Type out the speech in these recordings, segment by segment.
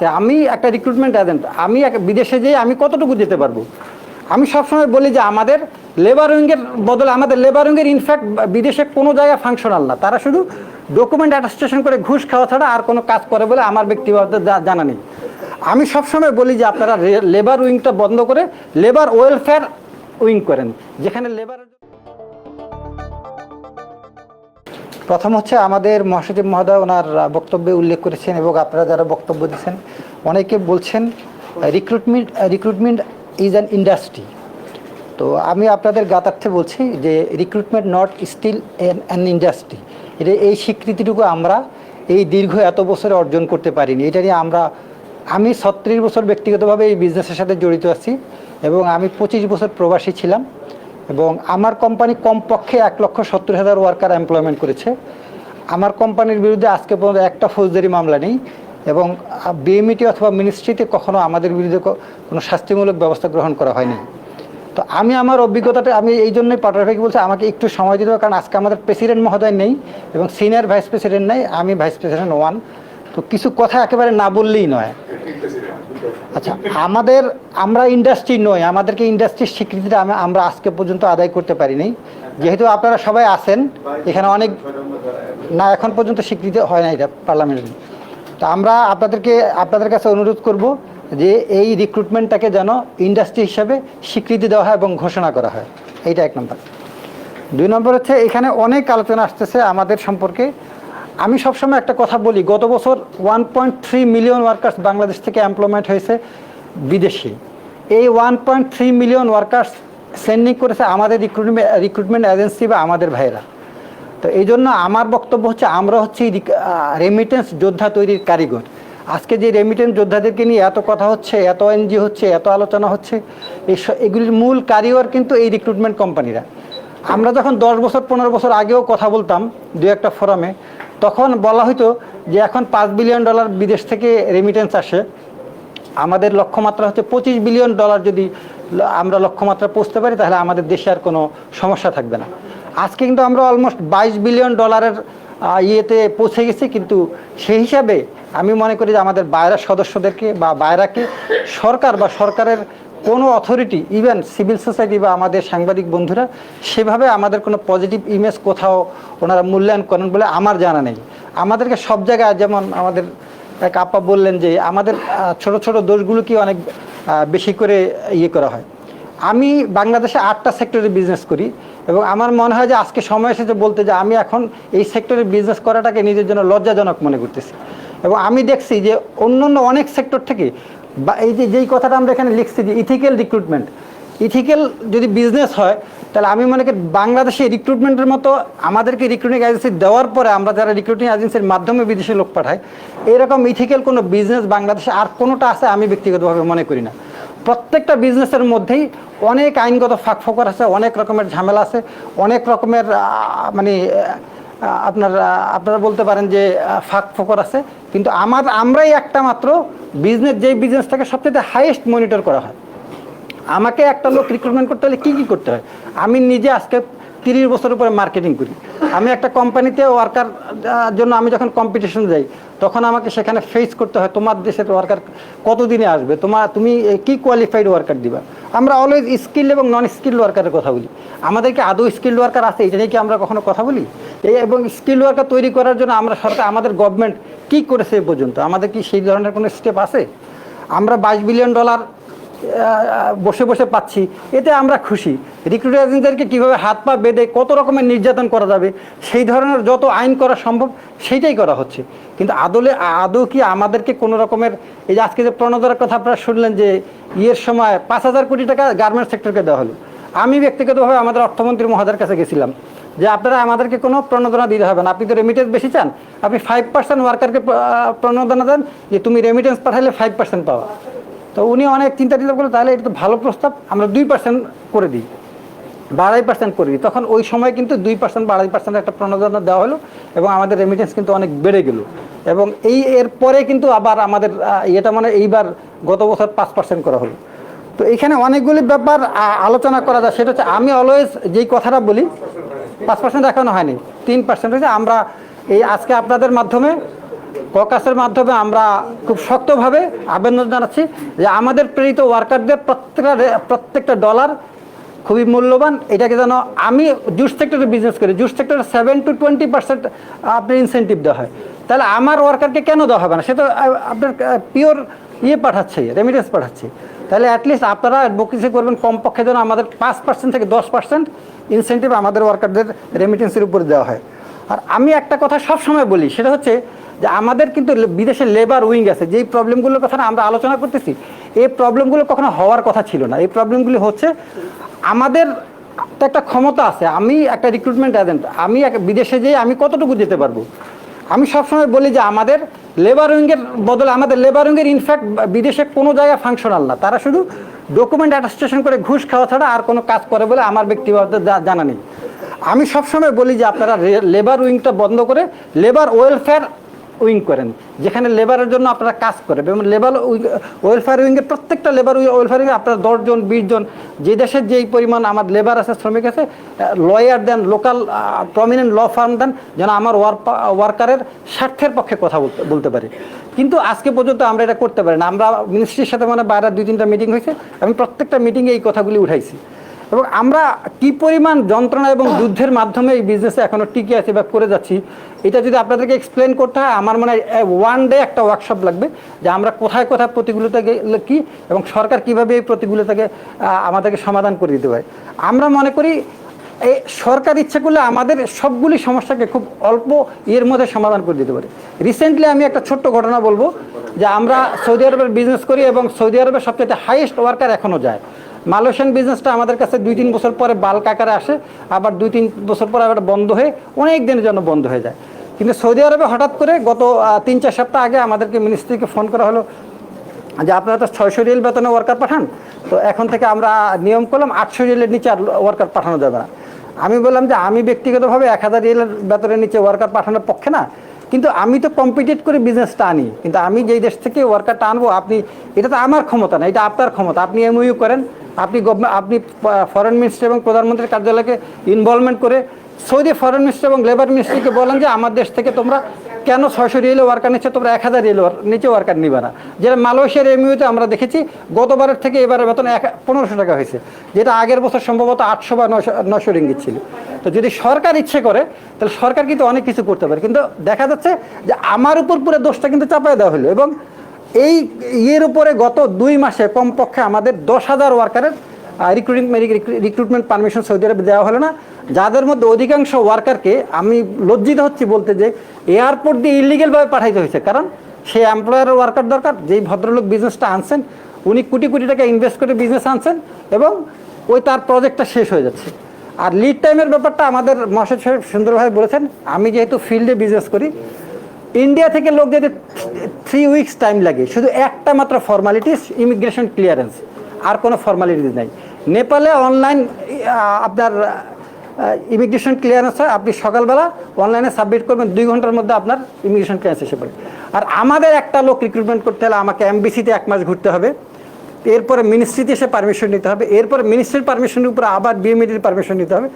আমি একটা recruitment agent আমি বিদেশে যেয়ে আমি কতটুকু যেতে পারব? আমি সবসময় বলি যে আমাদের লেবার উইংয়ের বদলে আমাদের লেবার উইংয়ের ইনফ্যাক্ট বিদেশে কোনো জায়গায় ফাংশনাল না। তারা শুধু ডকুমেন্ট অ্যাটাস্টেশন করে ঘুষ খাওয়া ছাড়া আর কোনো কাজ করে বলে আমার ব্যক্তিগত জানা নেই। আমি সবসময় বলি যে আপনারা লেবার উইংটা বন্ধ করে লেবার ওয়েলফেয়ার উইং করেন, যেখানে লেবার প্রথম হচ্ছে আমাদের মহাসচিব মহোদয় ওনার বক্তব্যে উল্লেখ করেছেন এবং আপনারা যারা বক্তব্য দিচ্ছেন অনেকে বলছেন recruitment recruitment is an industry তো আমি আপনাদের গাতার্থে বলছি যে recruitment not still an industry এটা এই স্বীকৃতিটুকু আমরা এই দীর্ঘ এত বছরে অর্জন করতে পারিনি। এটা নিয়ে আমরা, আমি ছত্রিশ বছর ব্যক্তিগতভাবে এই বিজনেসের সাথে জড়িত আছি এবং আমি পঁচিশ বছর প্রবাসী ছিলাম। এবং আমার কোম্পানি কমপক্ষে এক লক্ষ সত্তর হাজার ওয়ার্কার এমপ্লয়মেন্ট করেছে। আমার কোম্পানির বিরুদ্ধে আজকে পর্যন্ত একটা ফৌজদারি মামলা নেই এবং বিএমইটি অথবা মিনিস্ট্রিতে কখনো আমাদের বিরুদ্ধে কোনো শাস্তিমূলক ব্যবস্থা গ্রহণ করা হয়নি। তো আমি আমার অভিজ্ঞতাটা, আমি এই জন্যই পাটারভাইকে বলছি, আমাকে একটু সময় দিতে হবে কারণ আজকে আমাদের প্রেসিডেন্ট মহোদয় নেই এবং সিনিয়র ভাইস প্রেসিডেন্ট নেই, আমি ভাইস প্রেসিডেন্ট ওয়ান তো কিছু কথা একেবারে না বললেই নয়। আচ্ছা আমাদের, আমরা ইন্ডাস্ট্রি নই, আমাদেরকে ইন্ডাস্ট্রির স্বীকৃতিটা আমি আমরা আজকে পর্যন্ত আদায় করতে পারিনি। যেহেতু আপনারা সবাই আছেন, এখানে অনেক, না, এখন পর্যন্ত স্বীকৃতি হয় না এটা পার্লামেন্টে তো আমরা আপনাদেরকে, আপনাদের কাছে অনুরোধ করব যে এই রিক্রুটমেন্টটাকে যেন ইন্ডাস্ট্রি হিসাবে স্বীকৃতি দেওয়া হয় এবং ঘোষণা করা হয়। এইটা এক নম্বর। দুই নম্বর হচ্ছে, এখানে অনেক আলোচনা আসতেছে আমাদের সম্পর্কে। আমি সবসময় একটা কথা বলি, গত বছর one point three million workers Bangladesh থেকে এমপ্লয়মেন্ট হয়েছে বিদেশি। এই one point three million workers sending করেছে আমাদের রিক্রুটমেন্ট রিক্রুটমেন্ট এজেন্সি বা আমাদের ভাইরা তো এই জন্য আমার বক্তব্য হচ্ছে, আমরা হচ্ছে রেমিটেন্স যোদ্ধা তৈরির কারিগর। আজকে যে রেমিটেন্স যোদ্ধাদেরকে নিয়ে এত কথা হচ্ছে, এত এনজি হচ্ছে, এত আলোচনা হচ্ছে এগুলির মূল কারিগর কিন্তু এই রিক্রুটমেন্ট কোম্পানিরা আমরা যখন দশ বছর, পনেরো বছর আগেও কথা বলতাম দু একটা ফোরামে, তখন বলা হতো যে এখন পাঁচ বিলিয়ন ডলার বিদেশ থেকে রেমিটেন্স আসে। আমাদের লক্ষ্যমাত্রা হচ্ছে পঁচিশ বিলিয়ন ডলার যদি আমরা লক্ষ্যমাত্রা পৌঁছতে পারি, তাহলে আমাদের দেশে আর কোনো সমস্যা থাকবে না। আজকে কিন্তু আমরা অলমোস্ট বাইশ বিলিয়ন ডলারের ইয়েতে পৌঁছে গেছি, কিন্তু সেই হিসাবে আমি মনে করি যে আমাদের বাইরের সদস্যদেরকে বা বাইরাকে সরকার বা সরকারের কোনো অথরিটি ইভেন সিভিল সোসাইটি বা আমাদের সাংবাদিক বন্ধুরা সেভাবে আমাদের কোনো পজিটিভ ইমেজ কোথাও ওনারা মূল্যায়ন করেন বলে আমার জানা নেই। আমাদেরকে সব জায়গায় যেমন আমাদের এক আপা বললেন যে আমাদের ছোট ছোট দোষগুলোকে অনেক বেশি করে ইয়ে করা হয়। আমি বাংলাদেশে আটটা সেক্টরে বিজনেস করি এবং আমার মনে হয় যে আজকে সময় এসেছে বলতে যে আমি এখন এই সেক্টরে বিজনেস করাটাকে নিজের জন্য লজ্জাজনক মনে করতেছি। এবং আমি দেখছি যে অন্য অন্য অনেক সেক্টর থেকে বা এই যে, যেই কথাটা আমরা এখানে লিখছি যে ইথিক্যাল রিক্রুটমেন্ট ইথিক্যাল যদি বিজনেস হয়, তাহলে আমি মনে করি বাংলাদেশে রিক্রুটমেন্টের মতো আমাদেরকে রিক্রুটিং এজেন্সি দেওয়ার পরে আমরা যারা রিক্রুটিং এজেন্সির মাধ্যমে বিদেশে লোক পাঠাই, এরকম ইথিক্যাল কোনো বিজনেস বাংলাদেশে আর কোনোটা আছে আমি ব্যক্তিগতভাবে মনে করি না। প্রত্যেকটা বিজনেসের মধ্যেই অনেক আইনগত ফাঁক ফোকর আছে, অনেক রকমের ঝামেলা আছে, অনেক রকমের মানে আপনার আপনারা বলতে পারেন যে ফাঁক ফোকর আছে। কিন্তু আমার, আমরাই একটা মাত্র বিজনেস যেই বিজনেসটাকে সবচেয়ে হাইয়েস্ট মনিটর করা হয়। আমাকে একটা লোক রিক্রুটমেন্ট করতে হলে কী কী করতে হয়? আমি নিজে আজকে তিরিশ বছর উপরে মার্কেটিং করি। আমি একটা কোম্পানিতে ওয়ার্কার জন্য আমি যখন কম্পিটিশন যাই, তখন আমাকে সেখানে ফেস করতে হয়, তোমার দেশের ওয়ার্কার কতদিনে আসবে? তোমার, তুমি কি কোয়ালিফাইড ওয়ার্কার দিবা? আমরা অলওয়েজ স্কিল এবং নন স্কিল্ড ওয়ার্কারের কথা বলি। আমাদেরকে আদৌ স্কিল্ড ওয়ার্কার আছে? এটা নিয়ে কি আমরা কখনো কথা বলি? এই এবং স্কিল ওয়ার্কার তৈরি করার জন্য আমরা সরকার, আমাদের গভর্নমেন্ট কি করেছে এ পর্যন্ত? আমাদের কি সেই ধরনের কোনো স্টেপ আছে? আমরা বাইশ বিলিয়ন ডলার বসে বসে পাচ্ছি, এতে আমরা খুশি। রিক্রুট এজেন্টদেরকে কীভাবে হাত পা বেঁধে কত রকমের নির্যাতন করা যাবে, সেই ধরনের যত আইন করা সম্ভব, সেইটাই করা হচ্ছে। কিন্তু আদলে, আদৌ কি আমাদেরকে কোনো রকমের, এই যে আজকে যে প্রণোদনার কথা আপনারা শুনলেন যে, ইয়ের সময় পাঁচ হাজার কোটি টাকা গার্মেন্টস সেক্টরকে দেওয়া হলো। আমি ব্যক্তিগতভাবে আমাদের অর্থমন্ত্রী মহোদয়ের কাছে গেছিলাম যে আপনারা আমাদেরকে কোনো প্রণোদনা দিতে হবে না। আপনি তো রেমিটেন্স বেশি চান। আপনি ফাইভ পার্সেন্ট ওয়ার্কারকে প্রণোদনা দেন যে তুমি রেমিটেন্স পাঠালে ফাইভ পার্সেন্ট পাওয়া তো উনি অনেক চিন্তা টিন্তা করলেন, তাহলে এটা তো ভালো প্রস্তাব, আমরা দুই পার্সেন্ট করে দিই। বাড়াই পার্সেন্ট করে দিই। তখন ওই সময় কিন্তু দুই পার্সেন্ট বাড়াই পার্সেন্ট একটা প্রণোদনা দেওয়া হলো এবং আমাদের রেমিটেন্স কিন্তু অনেক বেড়ে গেল। এবং এই এর পরে কিন্তু আবার আমাদের এটা মানে এইবার গত বছর পাঁচ পার্সেন্ট করা হলো। তো এখানে অনেকগুলি ব্যাপার আলোচনা করা যায়। সেটা হচ্ছে আমি অলওয়েজ যেই কথাটা বলি, পাঁচ পার্সেন্ট এখনও হয়নি, তিন পার্সেন্ট হয়েছে। আমরা এই আজকে আপনাদের মাধ্যমে ককাসের মাধ্যমে আমরা খুব শক্তভাবে আবেদন জানাচ্ছি যে আমাদের প্রেরিত ওয়ার্কারদের প্রত্যেকটা প্রত্যেকটা ডলার খুবই মূল্যবান। এটাকে যেন আমি জুস সেক্টরে বিজনেস করি জুস সেক্টরে সেভেন টু টোয়েন্টি পার্সেন্ট আপনার ইনসেন্টিভ দেওয়া হয়। তাহলে আমার ওয়ার্কারকে কেন দেওয়া হবে না? সে তো আপনার পিওর ইয়ে পাঠাচ্ছে রেমিটেন্স পাঠাচ্ছে তাহলে অ্যাটলিস্ট আপনারা অ্যাডভোকেসি করবেন কমপক্ষে যেন আমাদের পাঁচ পার্সেন্ট থেকে দশ পার্সেন্ট ইনসেন্টিভ আমাদের ওয়ার্কারদের রেমিটেন্সের উপর দেওয়া হয়। আর আমি একটা কথা সব সময় বলি, সেটা হচ্ছে যে আমাদের কিন্তু বিদেশে লেবার উইং আছে। যেই প্রবলেমগুলোর কথা আমরা আলোচনা করতেছি, এই প্রবলেমগুলো কখনো হওয়ার কথা ছিল না। এই প্রবলেমগুলি হচ্ছে আমাদের তো একটা ক্ষমতা আছে। আমি একটা রিক্রুটমেন্ট এজেন্ট আমি বিদেশে যেয়ে আমি কতটুকু যেতে পারব? আমি সবসময় বলি যে আমাদের লেবার উইংয়ের বদলে আমাদের লেবার উইংয়ের ইনফ্যাক্ট বিদেশে কোনো জায়গায় ফাংশনাল না। তারা শুধু ডকুমেন্ট অ্যাটাস্টেশন করে ঘুষ খাওয়া ছাড়া আর কোনো কাজ করে বলে আমার ব্যক্তিগত জানা নেই। আমি সবসময় বলি যে আপনারা লেবার উইংটা বন্ধ করে লেবার ওয়েলফেয়ার উইং করেন। যেখানে লেবারের জন্য আপনারা কাজ করেন। এবং লেবার ওয়েলফেয়ার উইংয়ের প্রত্যেকটা লেবার ওয়েলফেয়ার উইংয়ে আপনার দশজন বিশজন যে দেশের যেই পরিমাণ আমার লেবার আছে, শ্রমিক আছে লয়ার দেন, লোকাল প্রমিনেন্ট ল ফার্ম দেন, যেন আমার ওয়ার্কারের স্বার্থের পক্ষে কথা বলতে বলতে পারি। কিন্তু আজকে পর্যন্ত আমরা এটা করতে পারি না। আমরা মিনিস্ট্রির সাথে মানে বাইরে দুই তিনটা মিটিং হয়েছে, আমি প্রত্যেকটা মিটিংয়ে এই কথাগুলি উঠাইছি। এবং আমরা কি পরিমাণ যন্ত্রণা এবং যুদ্ধের মাধ্যমে এই বিজনেসে এখনও টিকে আছি বা করে যাচ্ছি, এটা যদি আপনাদেরকে এক্সপ্লেন করতে হয়, আমার মনে হয় ওয়ান ডে একটা ওয়ার্কশপ লাগবে যে আমরা কোথায় কোথায় প্রতিকূলতা কি এবং সরকার কীভাবে এই প্রতিকূলতাকে আমাদেরকে সমাধান করে দিতে পারে। আমরা মনে করি এই সরকার ইচ্ছে করলে আমাদের সবগুলি সমস্যাকে খুব অল্প ইয়ের মধ্যে সমাধান করে দিতে পারে। রিসেন্টলি আমি একটা ছোট্ট ঘটনা বলব যে আমরা সৌদি আরবের বিজনেস করি এবং সৌদি আরবের সবচেয়ে হাইয়েস্ট ওয়ার্কার এখনও যায়। মালয়েশিয়ান বিজনেসটা আমাদের কাছে দুই তিন বছর পরে বাল্ক আকারে আসে, আবার দুই তিন বছর পরে আবার বন্ধ হয়ে অনেক দিনের জন্য বন্ধ হয়ে যায়। কিন্তু সৌদি আরবে হঠাৎ করে গত তিন চার সপ্তাহ আগে আমাদেরকে মিনিস্ট্রিকে ফোন করা হলো যে, আপনারা তো ছয়শো রিয়েল বেতনে ওয়ার্কার পাঠান? তো এখন থেকে আমরা নিয়ম করলাম, আটশো রিয়েলের নিচে আর ওয়ার্কার পাঠানো যাবে না। আমি বললাম যে, আমি ব্যক্তিগতভাবে এক হাজার রিয়েলের বেতনের নিচে ওয়ার্কার পাঠানোর পক্ষে না। কিন্তু আমি তো কম্পিটিট করে বিজনেসটা আনি। কিন্তু আমি যেই দেশ থেকে ওয়ার্কারটা আনব, আপনি, এটা তো আমার ক্ষমতা না, এটা আপনার ক্ষমতা। আপনি এমইউ করেন, আপনি গভর্নমেন্ট আপনি ফরেন মিনিস্টার এবং প্রধানমন্ত্রীর কার্যালয়কে ইনভলভমেন্ট করে সৌদি ফরেন মিনিস্টার এবং লেবার মিনিস্ট্রিকে বলেন যে, আমার দেশ থেকে তোমরা কেন ছয়শো রিয়েলে ওয়ার্কার নিচ্ছে? তোমরা এক হাজার রিয়েল নিচে ওয়ার্কার নিবে না। যেটা মালয়েশিয়ার এমইউতে আমরা দেখেছি, গতবারের থেকে এবারের বেতন এক, পনেরোশো টাকা হয়েছে, যেটা আগের বছর সম্ভবত আটশো বা নশো নশো রিঙ্গিত ছিল। তো যদি সরকার ইচ্ছে করে, তাহলে সরকার কিন্তু অনেক কিছু করতে পারে। কিন্তু দেখা যাচ্ছে যে, আমার উপর পুরো দোষটা কিন্তু চাপায় দেওয়া হলো এবং এই ইয়ের উপরে গত দুই মাসে কমপক্ষে আমাদের দশ হাজার ওয়ার্কারের রিক্রুটিং রিক্রুটমেন্ট পারমিশন সৌদি আরবে দেওয়া হলো না। যাদের মধ্যে অধিকাংশ ওয়ার্কারকে আমি লজ্জিত হচ্ছি বলতে যে এয়ারপোর্ট দিয়ে ইলিগেলভাবে পাঠাইতে হয়েছে। কারণ সেই এমপ্লয়ারের ওয়ার্কার দরকার, যেই ভদ্রলোক বিজনেসটা আনছেন, উনি কোটি কোটি টাকা ইনভেস্ট করে বিজনেস আনছেন এবং ওই তার প্রজেক্টটা শেষ হয়ে যাচ্ছে। আর লিড টাইমের ব্যাপারটা আমাদের মহাশয় সাহেব সুন্দরভাবে বলেছেন, আমি যেহেতু ফিল্ডে বিজনেস করি ইন্ডিয়া থেকে লোক যেতে থ্রি উইকস টাইম লাগে, শুধু একটা মাত্র ফর্মালিটিস ইমিগ্রেশন ক্লিয়ারেন্স আর কোনো ফর্মালিটিস নাই। নেপালে অনলাইন আপনার ইমিগ্রেশন ক্লিয়ারেন্স হয়। আপনি সকালবেলা অনলাইনে সাবমিট করবেন, দুই ঘণ্টার মধ্যে আপনার ইমিগ্রেশন ক্লিয়ারেন্স এসে পড়ে। আর আমাদের একটা লোক রিক্রুটমেন্ট করতে হলে আমাকে এমবিসিতে এক মাস ঘুরতে হবে। এরপরে মিনিস্ট্রিতে এসে পারমিশন নিতে হবে। এরপরে মিনিস্ট্রির পারমিশনের উপরে আবার বিএমইডির পারমিশন নিতে হবে।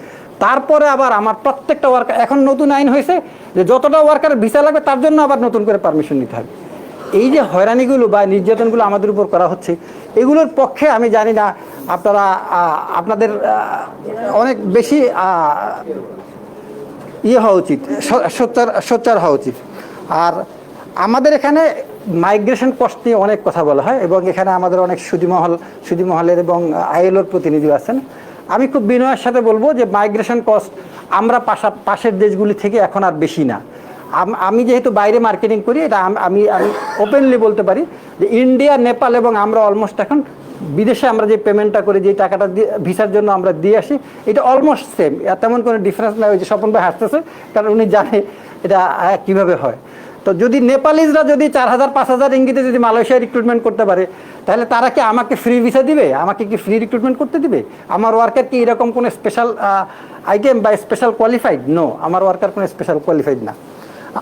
তারপরে আবার আমার প্রত্যেকটা ওয়ার্কার এখন নতুন আইন হয়েছে যে যতটা ওয়ার্কার ভিসা লাগবে, তার জন্য আবার নতুন করে পারমিশন নিতে হবে। এই যে হয়রানিগুলো বা নির্যাতনগুলো আমাদের উপর করা হচ্ছে, এগুলোর পক্ষে আমি জানি না আপনারা আপনাদের অনেক বেশি ইয়ে হওয়া উচিত সোচ্চার সোচ্চার হওয়া উচিত। আর আমাদের এখানে মাইগ্রেশন কস্ট নিয়ে অনেক কথা বলা হয় এবং এখানে আমাদের অনেক সুদিমহল, সুদিমহলের এবং আইএলওর প্রতিনিধি আছেন। আমি খুব বিনয়ের সাথে বলব যে মাইগ্রেশন কস্ট আমরা পাশা, পাশের দেশগুলি থেকে এখন আর বেশি না। আম- যেহেতু বাইরে মার্কেটিং করি, এটা আমি আমি ওপেনলি বলতে পারি যে ইন্ডিয়া নেপাল এবং আমরা অলমোস্ট এখন বিদেশে আমরা যে পেমেন্টটা করি, যে টাকাটা দিয়ে ভিসার জন্য আমরা দিয়ে আসি, এটা অলমোস্ট সেম তেমন কোনো ডিফারেন্স নাই যে স্বপন ভাই হাসতেছে, কারণ উনি জানে এটা কীভাবে হয়। তো যদি নেপালিজরা যদি চার হাজার, পাঁচ হাজার ইঙ্গিতে যদি মালয়েশিয়া রিক্রুটমেন্ট করতে পারে, তাহলে তারা কি আমাকে ফ্রি ভিসা দিবে? আমাকে কি ফ্রি রিক্রুটমেন্ট করতে দিবে? আমার ওয়ার্কার কি এরকম কোনো স্পেশাল আইটেম বা স্পেশাল কোয়ালিফাইড নো আমার ওয়ার্কার কোনো স্পেশাল কোয়ালিফাইড না।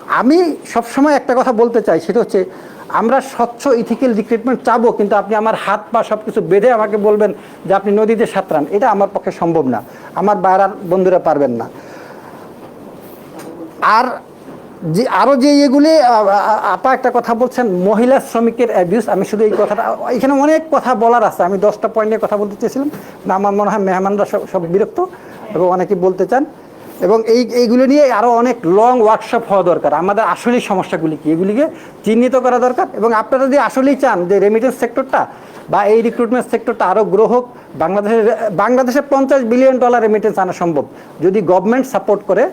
আমি সবসময় একটা কথা বলতে চাই, সেটা হচ্ছে আমরা স্বচ্ছ ইথিক্যাল রিক্রুটমেন্ট চাবো, কিন্তু আপনি আমার হাত পা সব কিছু বেঁধে আমাকে বলবেন যে আপনি নদীতে সাঁতরান। এটা আমার পক্ষে সম্ভব না। আমার বাইরার বন্ধুরা পারবেন না। আর যে আরও যে আ- আপা একটা কথা বলছেন, মহিলা শ্রমিকের অ্যাবিউস আমি শুধু এই কথাটা, এখানে অনেক কথা বলার আছে। আমি দশটা পয়েন্ট কথা বলতে চেয়েছিলাম না আমার মনে হয় মেহমানরা সব সব বিরক্ত এবং অনেকেই বলতে চান। এবং এই, এইগুলো নিয়ে আরও অনেক লং ওয়ার্কশপ হওয়া দরকার। আমাদের আসলেই সমস্যাগুলি কি? এগুলিকে চিহ্নিত করা দরকার এবং আপনারা যদি আসলেই চান যে রেমিটেন্স সেক্টরটা বা এই রিক্রুটমেন্ট সেক্টরটা আরও গ্রো হোক, বাংলাদেশের, বাংলাদেশে পঞ্চাশ বিলিয়ন ডলার রেমিটেন্স আনা সম্ভব। যদি গভর্নমেন্ট সাপোর্ট করে,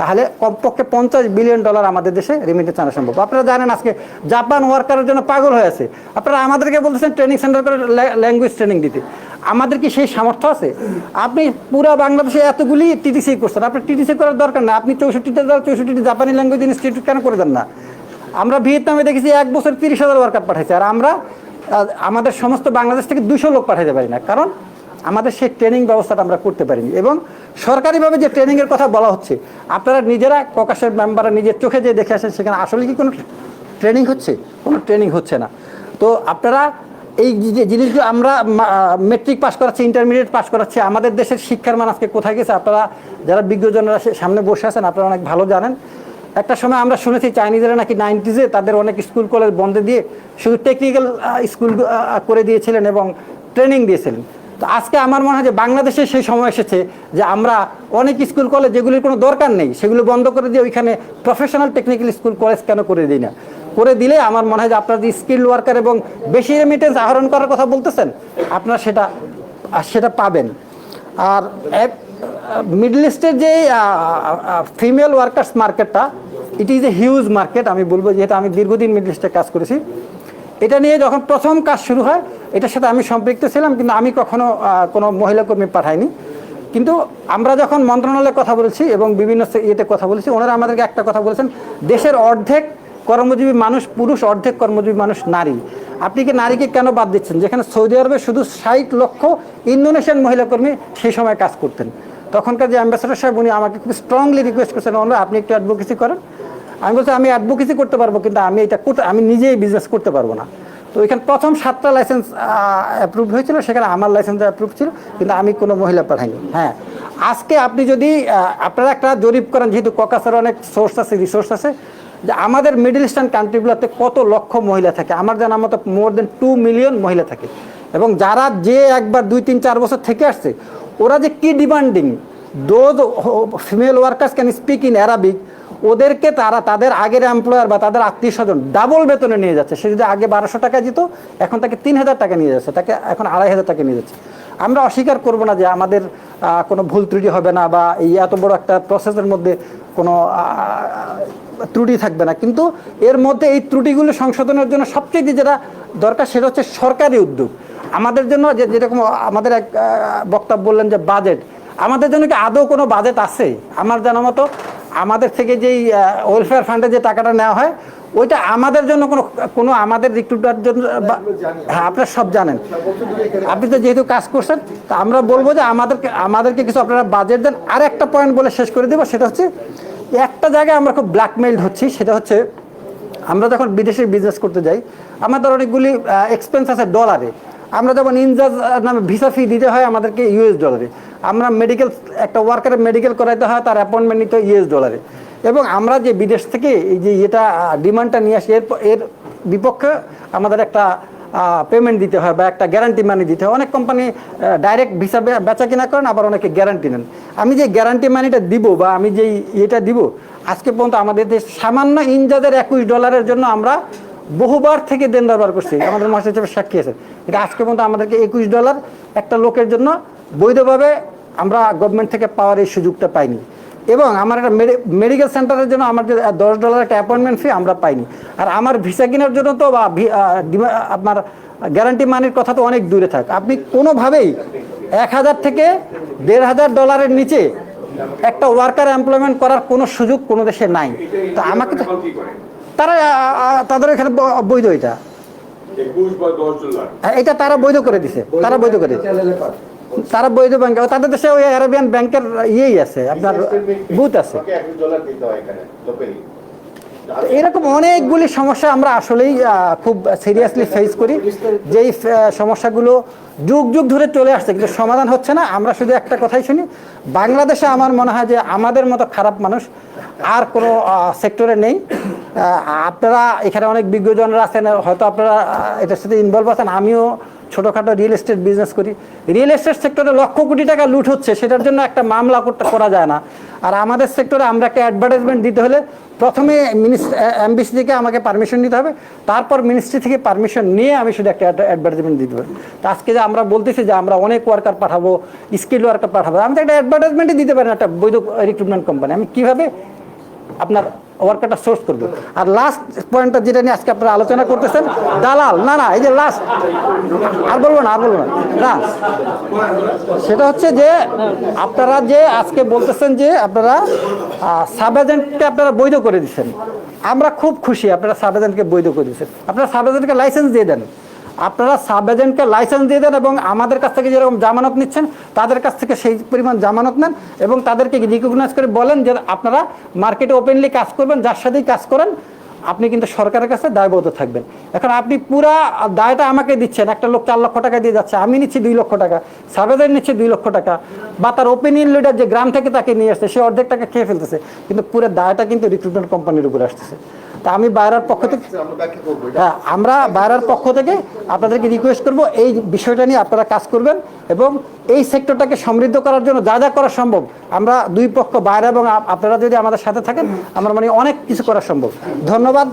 তাহলে কমপক্ষে পঞ্চাশ বিলিয়ন ডলার আমাদের দেশে রেমিটেন্স আনা সম্ভব। আপনারা জানেন আজকে জাপান ওয়ার্কারের জন্য পাগল হয়ে আছে। আপনারা আমাদেরকে বলতেছেন ট্রেনিং সেন্টার করে ল্যাঙ্গুয়েজ ট্রেনিং দিতে। আমাদের কি সেই সামর্থ্য আছে? আপনি পুরো বাংলাদেশে এতগুলি টিটিসি করছেন। আপনার টিটিসি করার দরকার না। আপনি চৌষট্টিটা চৌষট্টিটি জাপানি ল্যাঙ্গুয়েজ ইনস্টিটিউট কেন করে দেন না? আমরা ভিয়েতনামে দেখেছি এক বছর তিরিশ হাজার ওয়ার্কার পাঠাইছে। আর আমরা আমাদের সমস্ত বাংলাদেশ থেকে দুশো লোক পাঠাতে পারি না। কারণ আমাদের সেই ট্রেনিং ব্যবস্থাটা আমরা করতে পারিনি। এবং সরকারিভাবে যে ট্রেনিংয়ের কথা বলা হচ্ছে, আপনারা নিজেরা ককাশের মেম্বাররা নিজের চোখে যে দেখে আসেন, সেখানে আসলে কি কোনো ট্রেনিং হচ্ছে? কোনো ট্রেনিং হচ্ছে না। তো আপনারা এই যে জিনিসগুলো আমরা মেট্রিক পাস করাচ্ছি, ইন্টারমিডিয়েট পাস করাচ্ছি, আমাদের দেশের শিক্ষার মান আজকে কোথায় গেছে? আপনারা যারা বিজ্ঞজনরা সামনে বসে আছেন, আপনারা অনেক ভালো জানেন। একটা সময় আমরা শুনেছি চাইনিজরা নাকি নাইনটিজে তাদের অনেক স্কুল কলেজ বন্ধ দিয়ে শুধু টেকনিক্যাল স্কুল করে দিয়েছিলেন এবং ট্রেনিং দিয়েছিলেন। তো আজকে আমার মনে হয় যে বাংলাদেশে সেই সময় এসেছে যে আমরা অনেক স্কুল কলেজ যেগুলির কোনো দরকার নেই, সেগুলো বন্ধ করে দিয়ে ওইখানে প্রফেশনাল টেকনিক্যাল স্কুল কলেজ কেন করে দিই না? করে দিলে আমার মনে হয় যে আপনার যে স্কিল ওয়ার্কার এবং বেশি রেমিটেন্স আহরণ করার কথা বলতেছেন, আপনারা সেটা সেটা পাবেন। আর মিডল ইস্টের যে ফিমেল ওয়ার্কার্স মার্কেটটা it is a huge market আমি বলব যেহেতু আমি দীর্ঘদিন মিডল ইস্টে কাজ করেছি। এটা নিয়ে যখন প্রথম কাজ শুরু হয়, এটার সাথে আমি সম্পৃক্ত ছিলাম, কিন্তু আমি কখনো কোনো মহিলা কর্মী পাঠাইনি। কিন্তু আমরা যখন মন্ত্রণালয়ে কথা বলেছি এবং বিভিন্ন ইয়েতে কথা বলেছি, ওনারা আমাদেরকে একটা কথা বলেছেন, দেশের অর্ধেক কর্মজীবী মানুষ, পুরুষ, অর্ধেক কর্মজীবী মানুষ, নারী। আপনি কি নারীকে কেন বাদ দিচ্ছেন? যেখানে সৌদি আরবে শুধু ষাট লক্ষ ইন্দোনেশিয়ান মহিলা কর্মী সেই সময় কাজ করতেন। তখনকার যে অ্যাম্বাসেডর সাহেব, উনি আমাকে খুব স্ট্রংলি রিকোয়েস্ট করছেন অন্য আপনি একটু অ্যাডভোকেসি করেন। আমি বলছি, আমি অ্যাডভোকেসি করতে পারব, কিন্তু আমি এটা করতে, আমি নিজেই বিজনেস করতে পারব না। তো এখানে প্রথম সাতটা লাইসেন্স অ্যাপ্রুভ হয়েছিল, সেখানে আমার লাইসেন্স অ্যাপ্রুভ ছিল, কিন্তু আমি কোনো মহিলা পাঠাইনি। হ্যাঁ। আজকে আপনি যদি আপনারা একটা জরিপ করেন, যেহেতু ককাসের অনেক সোর্স আছে রিসোর্স আছে যে আমাদের মিডল ইস্টার্ন কান্ট্রিগুলোতে কত লক্ষ মহিলা থাকে? আমার জানা মতো মোর দেন টু মিলিয়ন মহিলা থাকে। এবং যারা যে একবার দুই, তিন, চার বছর থেকে আসছে, ওরা যে কি demanding? Those female workers can speak in Arabic ওদেরকে তারা তাদের আগের এমপ্লয়ার বা তাদের আত্মীয় স্বজন ডাবল বেতনে নিয়ে যাচ্ছে। সে যদি আগে বারোশো টাকা দিত, এখন তাকে তিন হাজার টাকা নিয়ে যাচ্ছে, তাকে এখন আড়াই হাজার টাকা নিয়ে যাচ্ছে। আমরা অস্বীকার করব না যে আমাদের কোনো ভুল ত্রুটি হবে না বা এই এত বড় একটা প্রসেসের মধ্যে কোনো ত্রুটি থাকবে না। কিন্তু এর মধ্যে এই ত্রুটিগুলো সংশোধনের জন্য সবচেয়ে যেটা দরকার সেটা হচ্ছে সরকারি উদ্যোগ। আমাদের জন্য যে যেরকম আমাদের এক আহ, বক্তা বললেন যে বাজেট আমাদের জন্য কি আদৌ কোনো বাজেট আছে? আমার জানা মতো আমাদের থেকে যেই ওয়েলফেয়ার ফান্ডে যে টাকাটা নেওয়া হয় ওইটা আমাদের জন্য কোনো কোনো আমাদের রিক্রুটার জন্য হ্যাঁ আপনারা সব জানেন। আপনি তো যেহেতু কাজ করছেন তা আমরা বলব যে আমাদেরকে আমাদেরকে কিছু আপনারা বাজেট দেন। আর একটা পয়েন্ট বলে শেষ করে দেবো সেটা হচ্ছে একটা জায়গায় আমরা খুব ব্ল্যাকমেইল হচ্ছি, সেটা হচ্ছে আমরা যখন বিদেশে বিজনেস করতে যাই, আমাদের অনেকগুলি এক্সপেন্স আছে ডলারে আমরা যখন ইনজাজ নামে ভিসা ফি দিতে হয় আমাদেরকে ইউএস ডলারে আমরা মেডিকেল একটা ওয়ার্কারের মেডিকেল করাইতে হয়, তার অ্যাপয়েন্টমেন্ট নিতে হয় ইউএস ডলারে এবং আমরা যে বিদেশ থেকে এই যে এটা ডিমান্ডটা নিয়ে আসি, এর এর বিপক্ষে আমাদের একটা পেমেন্ট দিতে হয় বা একটা গ্যারান্টি মানি দিতে হয়। অনেক কোম্পানি ডাইরেক্ট ভিসা বেচা কিনা করেন, আবার অনেকে গ্যারান্টি নেন। আমি যে গ্যারান্টি মানিটা দিব বা আমি যেই ইয়েটা দিব, আজকে পর্যন্ত আমাদের দেশ সামান্য ইনজাদের একুশ ডলারের জন্য আমরা বহুবার থেকে দেন দরবার করছি। আমাদের মহাসচিব হিসেবে সাক্ষী আছে। কিন্তু আজকে পর্যন্ত আমাদেরকে একুশ ডলার একটা লোকের জন্য বৈধভাবে আমরা গভর্নমেন্ট থেকে পাওয়ার এই সুযোগটা পাইনি। এবং আমার একটা মেডিকেল সেন্টারের জন্য আমার যে দশ ডলার একটা অ্যাপয়েন্টমেন্ট ফি আমরা পাইনি। আর আমার ভিসা কেনার জন্য তো বা ভি- আপনার গ্যারান্টি মানির কথা তো অনেক দূরে থাক। আপনি কোনোভাবেই এক হাজার থেকে দেড় হাজার ডলারের নিচে একটা ওয়ার্কার এমপ্লয়মেন্ট করার কোনো সুযোগ কোনো দেশে নাই। তো আমাকে তো তারা তাদের এখানে বৈধ এটা। হ্যাঁ, এটা তারা বৈধ করে দিছে। তারা বৈধ করে। তারা বৈধ ব্যাংক তাদের দেশে ওই আরবিয়ান ব্যাংকের ইয়েই আছে আপনার বুথ আছে। এরকম অনেকগুলি সমস্যা আমরা আসলেই খুব সিরিয়াসলি ফেস করি। যেই সমস্যাগুলো যুগ যুগ ধরে চলে আসছে কিন্তু সমাধান হচ্ছে না। আমরা শুধু একটা কথাই শুনি বাংলাদেশে আমার মনে হয় যে আমাদের মতো খারাপ মানুষ আর কোনো সেক্টরে নেই। আপনারা এখানে অনেক বিজ্ঞজনরা আছেন হয়তো আপনারা এটার সাথে ইনভলভ আছেন আমিও ছোটোখাটো রিয়েল এস্টেট বিজনেস করি। রিয়েল এস্টেট সেক্টরে লক্ষ কোটি টাকা লুট হচ্ছে, সেটার জন্য একটা মামলা করতে করা যায় না। আর আমাদের সেক্টরে আমরা একটা অ্যাডভার্টাইজমেন্ট দিতে হলে প্রথমে এমবিসি থেকে আমাকে পারমিশন নিতে হবে। তারপর মিনিস্ট্রি থেকে পারমিশন নিয়ে আমি শুধু একটা অ্যাডভার্টাইজমেন্ট দিতে পারি। তো আজকে যে আমরা বলতেছি যে আমরা অনেক ওয়ার্কার পাঠাবো স্কিল ওয়ার্কার পাঠাবো, আমি তো একটা অ্যাডভার্টাইজমেন্টই দিতে পারি না, একটা বৈধ রিক্রুটমেন্ট কোম্পানি আমি কীভাবে আপনার ওয়ার্কারটা সোর্স করব আর লাস্ট পয়েন্টটা যেটা নিয়ে আজকে আপনারা আলোচনা করতেছেন, দালাল, না না, এই যে লাস্ট আর বলব না, আর বলব না না সেটা হচ্ছে যে, আপনারা যে আজকে বলতেছেন যে আপনারা সাব এজেন্টকে আপনারা বৈধ করে দিচ্ছেন। আমরা খুব খুশি আপনারা সাব এজেন্টকে বৈধ করে দিচ্ছেন। আপনারা সাব এজেন্টকে লাইসেন্স দিয়ে দেন। আপনারা সাব এজেন্টকে লাইসেন্স দিয়ে দেন এবং আমাদের কাছ থেকে যেরকম জামানত নিচ্ছেন, তাদের কাছ থেকে সেই পরিমাণ জামানত নেন এবং তাদেরকে রিকগনাইজ করে বলেন যে আপনারা মার্কেটে ওপেনলি কাজ করবেন, যার সাথেই কাজ করেন, আপনি কিন্তু সরকারের কাছে দায়বদ্ধ থাকবেন। এখন আপনি পুরা দায়টা আমাকে দিচ্ছেন, একটা লোক চার লক্ষ টাকা দিয়ে যাচ্ছে, আমি নিচ্ছি দুই লক্ষ টাকা সাবেদার নিচ্ছে দুই লক্ষ টাকা, বা তার ওপিনিয়ন লিডার যে গ্রাম থেকে তাকে নিয়ে আসছে, সে অর্ধেক টাকা খেয়ে ফেলতেছে, কিন্তু পুরো দায়টা কিন্তু রিক্রুটমেন্ট কোম্পানির উপরে আসতেছে। তা আমি বায়রার পক্ষ থেকে হ্যাঁ আমরা বায়রার পক্ষ থেকে আপনাদেরকে রিকোয়েস্ট করব এই বিষয়টা নিয়ে আপনারা কাজ করবেন এবং এই সেক্টরটাকে সমৃদ্ধ করার জন্য যা যা করা সম্ভব আমরা দুই পক্ষ বাইরে এবং আপনারা যদি আমাদের সাথে থাকেন আমরা মানে অনেক কিছু করা সম্ভব। ধন্যবাদ।